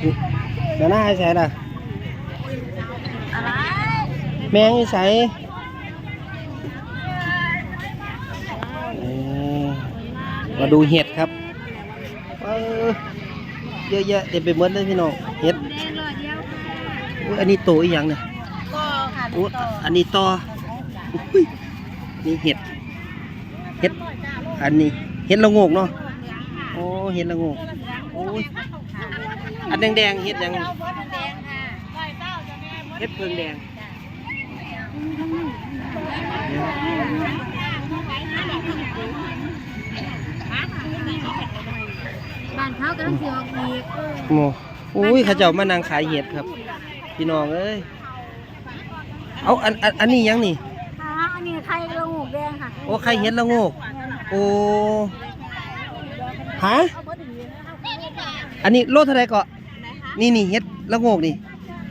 เดี๋ยวหน้าให้ใส่ล่ะอะไรแมงให้ใส่เอ่อมาดูเห็ดครับเออเยอะแยะเต็มไปหมดเลยพี่น้องเห็ดแดงเลยเดียวอุ๊ยอันนี้โตอีกอย่างเนี่ยก็ค่ะอุ๊ยอันนี้ต่ออุ้ยนี่เห็ด เห็ด อันนี้ เห็ดละโงกเนาะ โอ้ เห็ดละโงก โอ้ย อันแดงๆเห็ดหยังแดงค่ะร้อยเก้าจะแม่เห็ดเพิงแดงบ้านเขากำลังเสียออกอีกโมอุ้ยเขาเจ้ามานั่งขายเห็ดครับ พี่น้องเอ้ยเอาอันอันอันนี้ยังนี่ค่ะอันนี้ไข่กระหูแดงค่ะโอ้ใครเห็ดละโงกโอ้ฮะอันนี้โลเท่าไรเกาะ นี่นี่เห็ดละโงกนี่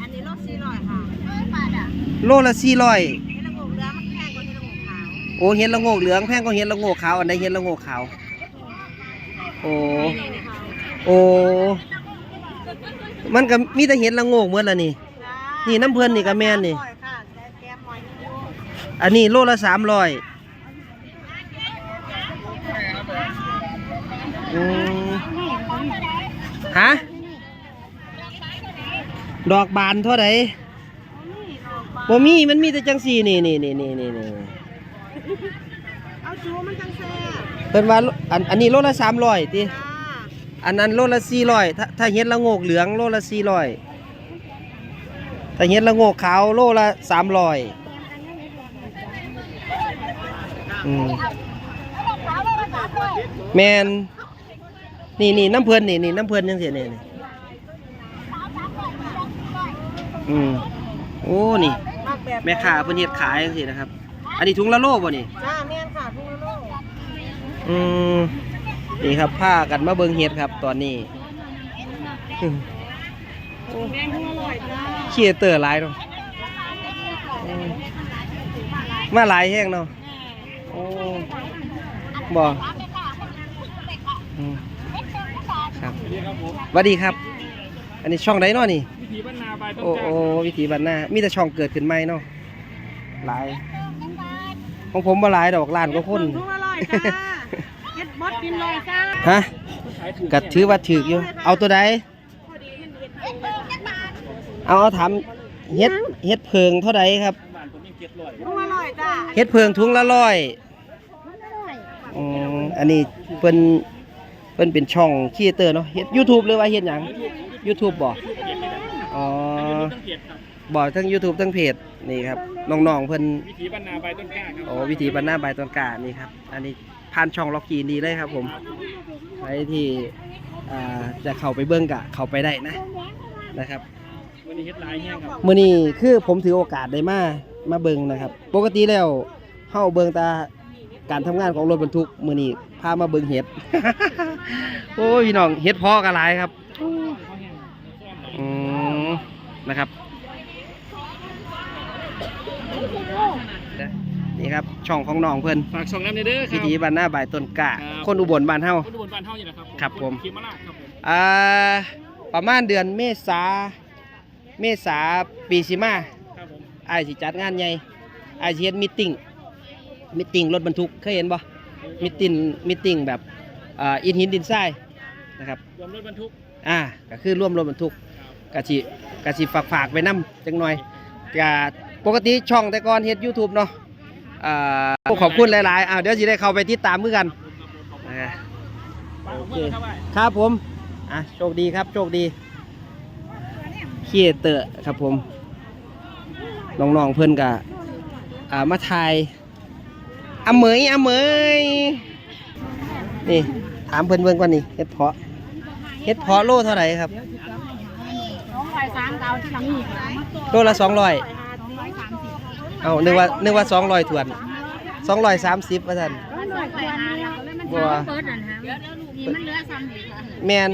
อันนี้รสซีร้อยค่ะร้อยบาทอะโลละสี่ร้อยเห็ดละโงกเหลืองมันแพงกว่าเห็ดละโงกขาวโอ้เห็ดละโงกเหลืองแพงก็เห็ดละโงกขาวอันใดเห็ดละโงกขาว โอ้โอ้มันก็มีแต่เห็ดละโงกเหมือนละนี่ นี่น้ำเพลินนี่ก็แม่นนี่ร้อยค่ะแต่แกมหอยนิดเดียวอันนี้โลละสามร้อยฮะ ดอกบานเท่าไหร่บ่มีมันมีแต่จังสี่นี่นี่นี่นี่นี่นี่เอาจูมันจังแซ่บเพิ่นว่าอันอันนี้โลละสามร้อยติจ้าอันนั้นโลละสี่ร้อยถ้าถ้าเห็ดละโงกเหลืองโลละสี่ร้อยถ้าเห็ดละโงกขาวโลละสามร้อยอืมแมนนี่นี่น้ำเพลินนี่นี่น้ำเพลินยังเสียนี่นี่ อืมโอ้นี่ มากแบบแม่ค้าเพิ่นเฮ็ดขายจังซี่นะครับ อันนี้ถุงละโลบ่นี่ จ้าแม่นค่ะทุกโลกอืมนี่ครับพากันมาเบิ่งเฮ็ดครับ ตอนนี้อืมแม่งทุกอร่อยจ้าเคียเตอร์หลายเนาะอืมมาหลายแห้งเนาะโอ้บ่อืมครับสวัสดีครับ อันนี้ช่องไหนเนาะนี่ วิถีบ้านนาบายต้นโอ้กล้าโอ้วิถีบรรณามีแต่ช่องเกิดขึ้นใหม่เนาะหลาย ของผมบ่หลายดอกล้านก็คน ทุกอร่อยจ้าเฮ็ดบดกินเลยจ้าฮะขายถูกก็ถือว่าถืออยู่ เอาตัวใดเอาเอาถามเฮ็ดเฮ็ดเพิงเท่าใดครับ บ้านผมยังเจ็ดร้อยทุกอร่อยจ้าเฮ็ดเพิงถุงละร้อยอืมอันนี้เพิ่นเพิ่นเป็นช่องครีเอเตอร์เนาะเฮ็ด YouTube หรือว่าเฮ็ดหยัง YouTube บ่อ๋อ ต้องเพจครับบ่ทั้ง YouTube ทั้งเพจนี่ครับน้องๆเพิ่นวิถีบ้านนาบายต้นกล้าครับโอ้วิธีบรรณาใบต้นกล้านี่ครับอันนี้ผ่านช่องล็อกกีนี่เลยครับผมใครที่อ่าจะเข้าไปเบิ้งกะเข้าไปได้นะนะครับวันนี้เฮ็ดหลายแห้งครับมื้อนี้คือผมถือโอกาสได้มามาเบิ้งนะครับ ปกติแล้วเฮาเบิ้งแตาการทำงานของรถบรรทุกมื้อนี้พามาเบิ้งเห็ดโอ้ยพี่น้องเห็ดเพอกันหลายครับอืม นะครับ นี่ครับช่องของน้องเพิ่นฝากช่องน้ำเด้อควิรับถีบ้านหน้าบ่ายต้นกล้าครับ คนอุบลบ้านเฮา คนอุบลบ้านเฮาอยู่นะครับครับผมเขมราชครับผมอ่าประมาณเดือนเมษาเมษาปีสิมาครับผมอ้ายสิจัดงานใหญ่อ้ายสิเฮ็ดมีตติ้งมีตติ้งรถบรรทุกเคยเห็นบ่มีตติ้งมีตติ้งแบบอ่าอินหินดินทรายนะครับ รวมรถบรรทุกอ่าก็คือร่วมรถบรรทุกครับ กะสิกะสิฝากฝากไปนํจังหน่อยกะปกติช่องแต่ก่อนเฮ็ด YouTube เนาะอ่าขอบคุณหลายๆอ้าวเดี๋ยวสิได้เข้าไปติดตามมือกันอ่าฝากผมเมื่อครับว่าครับผมอะโชคดีครับโชคดีเคียเตอร์ครับผมน้องๆเพื่อนกะอ่ามาทายอเหมยอเหมยนี่ถามเพื่อนเบิ่งก่อนนี่เฮ็ดเพาะเฮ็ดเพาะโลเท่าไหร่ครับ องร้อยสามเก้าที่หลังนี่ค่ะโลละสองร้อยสองร้อยสามสิบเอานึกว่านึกว่าสองร้อยถวนสองร้อยสามสิบว่าท่านมันร้อยกว่าแล้วแล้วมันบัวเปิดนั่นฮะนี่มันเหลือซ้ำอีกค่ะแมน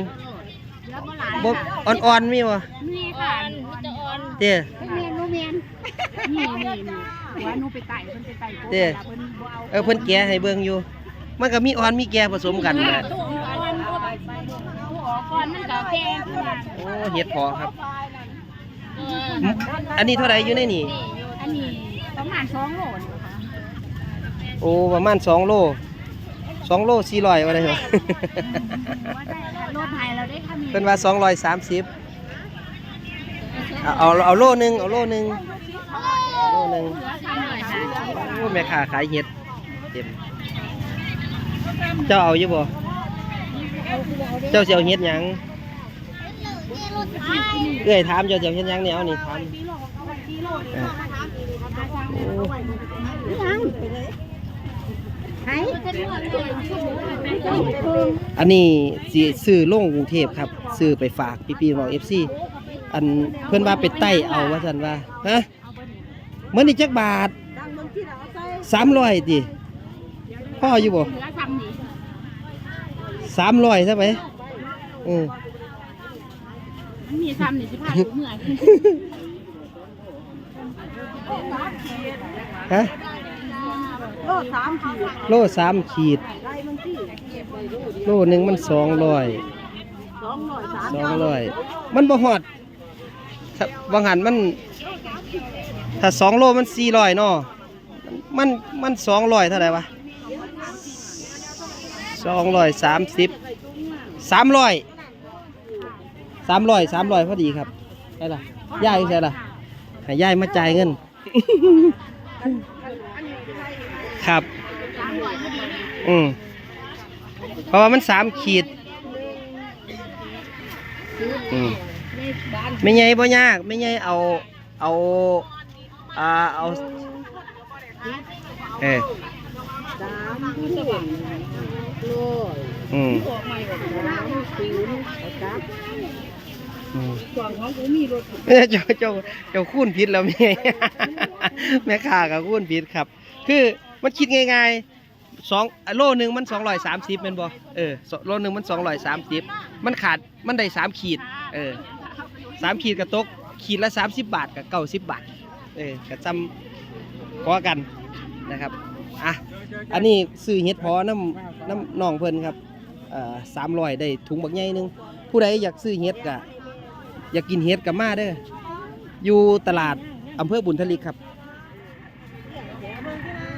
เหลือบ่หลายบอ่อนๆมีบ่มีค่ะจะอ่อนเจ้เมียนนูเมียนนี่นี่นี่หัวหนูไปไต่เพิ่นไปไต่โกงเด้เพิ่นบ่เอาเออเพิ่นแกะให้เบิ่งอยู่ มันก็มีอ่อนมีแก่ผสมกันนะตู้ อ่อนตู้ไปตู้ออกก่อนอนมันก็แก่ขึ้นมาโอ้เฮ็ดพอครับ อันนี้เท่าไหร่อยู่ในนี่ อันนี้ประมาณสองโลนี่ค่ะโอ้ประมาณสองโลสองโลสี่ร้อยว่าได้เหรอโลไทยเราได้ทำเป็นว่าสองร้อยสามสิบเอาเอาเอาโลหนึงเอาโลหนึงโลหนึงเหลือสามร้อยสามสิบโอ้แม่ค้าขายเห็ดเต็มเจ้าเอาอยู่บ่ เจ้าเจียวเห็ดหยังเอ้ยถามเจ้าเจียวเห็ดหยังเนี่ยเอานี่ถามอันนี้สิซื้อลงกรุงเทพครับซื้อไปฝากพี่ๆน้อง FC อันเพิ่อนว่าไปไต้เอาว่าซั่นว่าฮะเมื้อนี้จักบาทสามร้อยดิพ่ออยู่บ่ สามร้อยใช่ไหมเออมันมีซ้ำนี่สิพาอยู่เมื่อยฮะโลสามขีดโลสามขีด โลหนึ่งมันสองร้อยสองร้อยสามสองร้อยมันบ่ฮอดถ้าบางหันมัน ถ้าสองโลมันสี่ร้อยเนาะมันมันสองร้อยเท่าไหร่วะ สองร้อยสามสิบสามร้อยสามร้อยสามร้อยพอดีครับใช่ล่ะย่ายใช่ล่ะห้ย่ายมาจ่ายเงิน ครับ อืมเพราะว่ามันสามขีด อืมไม่ใหญ่บ่ยากไม่ใหญ่เอาเอาอ่าเอาเออ สามผู้สว่างโลอืมออกใหม่กว่าสามศูนย์ครับอืมส่วนของผมมีรถเอ้ยเจ้าเจ้าเจ้าคูณผิดแล้วแม่ แม่ค้ากับคูณผิดครับ คือมันคิดง่ายๆสองโลหนึ่งมันสองร้อยสามสิบเป็นบ่เออสโลหนึ่งมันสองร้อยสามสิบมันขาดมันได้สามขีด เออสามขีดกับตกขีดละสามสิบบาทกับเก้าสิบบาท เออกระจำพอกันนะครับ อะ อันนี้ซื้อเห็ดพอน้ำน้ำน้องเพิ่นครับสามร้อยได้ถุงบักใหญ่หนึง ผู้ใดอยากซื้อเห็ดกะอยากกินเห็ดกับมาเด้ออยู่ตลาดอำเภอบุญทลิกครับ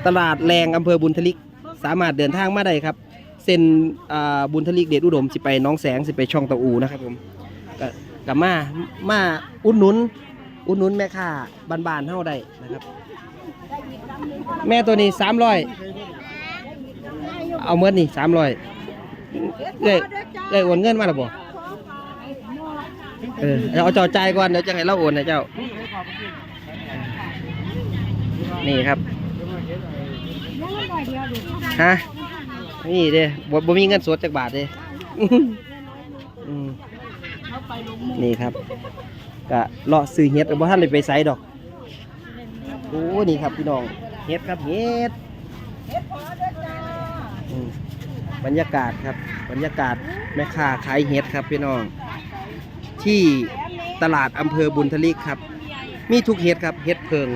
ตลาดแรงอำเภอบุญทลิก สามารถเดินทางมาได้ครับเส้นบุญทลิกเดชอุดมสิไปน้องแสงสิไปช่องตะอูนะครับผมก,กับมามาอุดหนุนอุดหนุนแม่ค้าบานๆเท่าได้นะครับ แม่ตัวนี้สามร้อย เอาเมื่อนี่สามร้อยเอ้ยเอ้ยโอนเงินมาหรือบ่เออเอาจ้าใจก่อนเดี๋ยวจะให้เราโอนนะเจ้า นี่ครับฮะนี่เด้บ่บ่มีเงินสดจากบาทเด้นี่ครับก็เลาะซื้อเฮ็ดบ่ท่านได้ไปไสดอกโอ้นี่ครับพี่น้องเฮ็ดครับเฮ็ด บรรยากาศครับ บรรยากาศแม่ค้าขายเฮ็ดครับพี่น้อง ที่ตลาดอำเภอบุญทลิกครับ มีทุกเฮ็ดครับเฮ็ดเพิง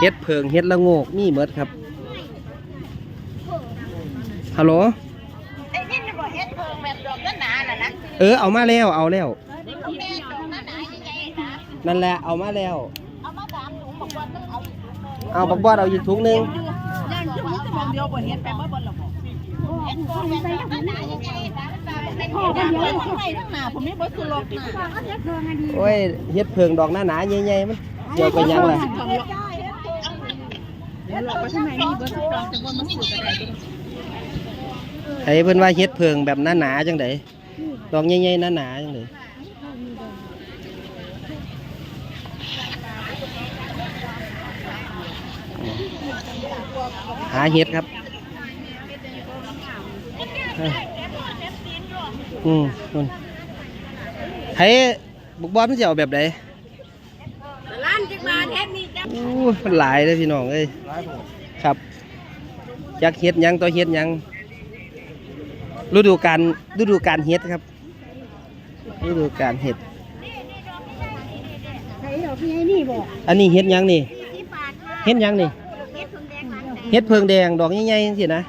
เฮ็ดเพิงเฮ็ดละโงกมีเมดครับฮัลโหลไอ้นี่บ่เฮ็ดเพิ่งแบบดอกหนาๆน่ะนะเออเอามาแล้วเอาแล้วแม่ดอกหนาๆยังไงนะนั่นแหละเอามาแล้ว เอาบักบอดเอาอีกถุงหนึงย่างชั่วโมงชั่วโมงเดียวบ่เฮ็ดไปเมื่อบนละบ่เดเพิ่งแบบดอก็เยอะทั้งในทั้งหนาผมมีบ่สุรกน่ะโอ้ยเฮ็ดเพิงดอกหนาๆใหญ่ๆมันเกี่ยวกับหยังล่ะเราไปข้างในมีเบอร์สปองแต่ว่ามันสูดอะไรไอ้เพิ่นว่าเฮ็ดเพิงแบบหนาๆจังไดดอกใหญ่ๆหนาๆจังได หาเฮ็ดครับเอ้ยอืมนู่นไผบุกบอลมันสิเอาแบบใดร้านจักมาเฮ็ดนี่จ้ะอู้มันหลายเลยพี่น้องเอ้ยครับอยากเฮ็ดหยังตัวเฮ็ดหยังฤดูการฤดูการเฮ็ดครับฤดูการเฮ็ดใครเราพี่ให้นี่บอกอันนี้เฮ็ดหยังนี่ที่ปาด เฮ็ดหยังนี่เฮ็ดเพิ่งแดงมันแดเฮ็ดเพิงแดงดอกใหญ่ๆจังซี่นะ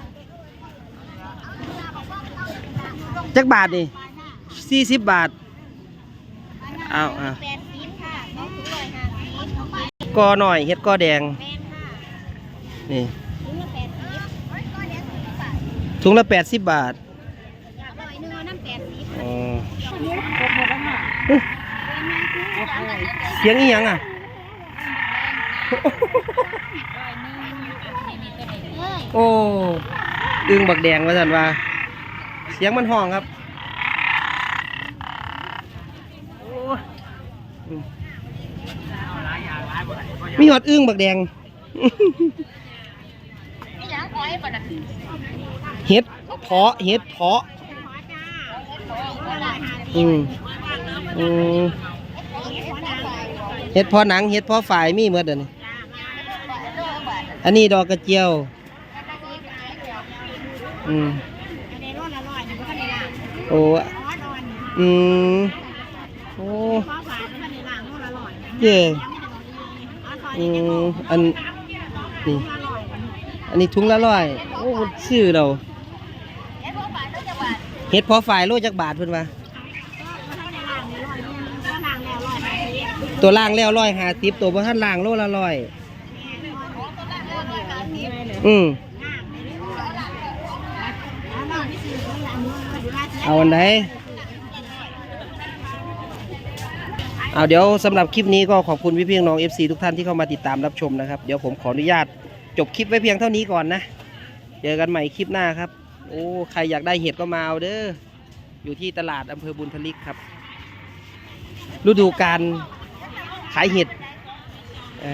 จักบาทนี่สี่สิบบาท เอาเอาแปดสิบค่ะน้องร้อยห้าสิบกอหน่อยเฮ็ดกอแดงแม่นค่ะนี่ถุงละแปดสิบก็เดี๋ยวสิบบาทถุงละแปดสิบบาทอยากร้อยหนึงเอาน้ำแปดสิบอ๋อเสียงอีหยังอะ โอ้อึงบักแดงว่าสันว่า เสียงมันห้องครับมีหอดอึ้งบักแดงเห็ดเพาะเห็ดเพาะอืมอืมเห็ดเพาะหนังเห็ดเพาะฝ่ายมีหมดอันนี้ อันนี้ดอกกระเจียว อืมในรถละร้อโอ้อืมโอ้เย่อืมอันนี่อันนี้ถุงละร้อยโอ้ชื่อเราเห็ดพาะฝ่ายโลจักบาทเพิ่นว่าตัวล่างแล้วร้อยห้าสิบตัวบนท่านล่างโลละร้อย อืมเอาอันไหน เอาเดี๋ยวสำหรับคลิปนี้ก็ขอบคุณพี่เพียงน้อง FC ทุกท่านที่เข้ามาติดตามรับชมนะครับ เดี๋ยวผมขออนุญาตจบคลิปไว้เพียงเท่านี้ก่อนนะ เจอกันใหม่คลิปหน้าครับ โอ้ ใครอยากได้เห็ดก็มาเอาเด้อ อยู่ที่ตลาดอำเภอบุญทลิกครับ ฤดูการขายเห็ดเอ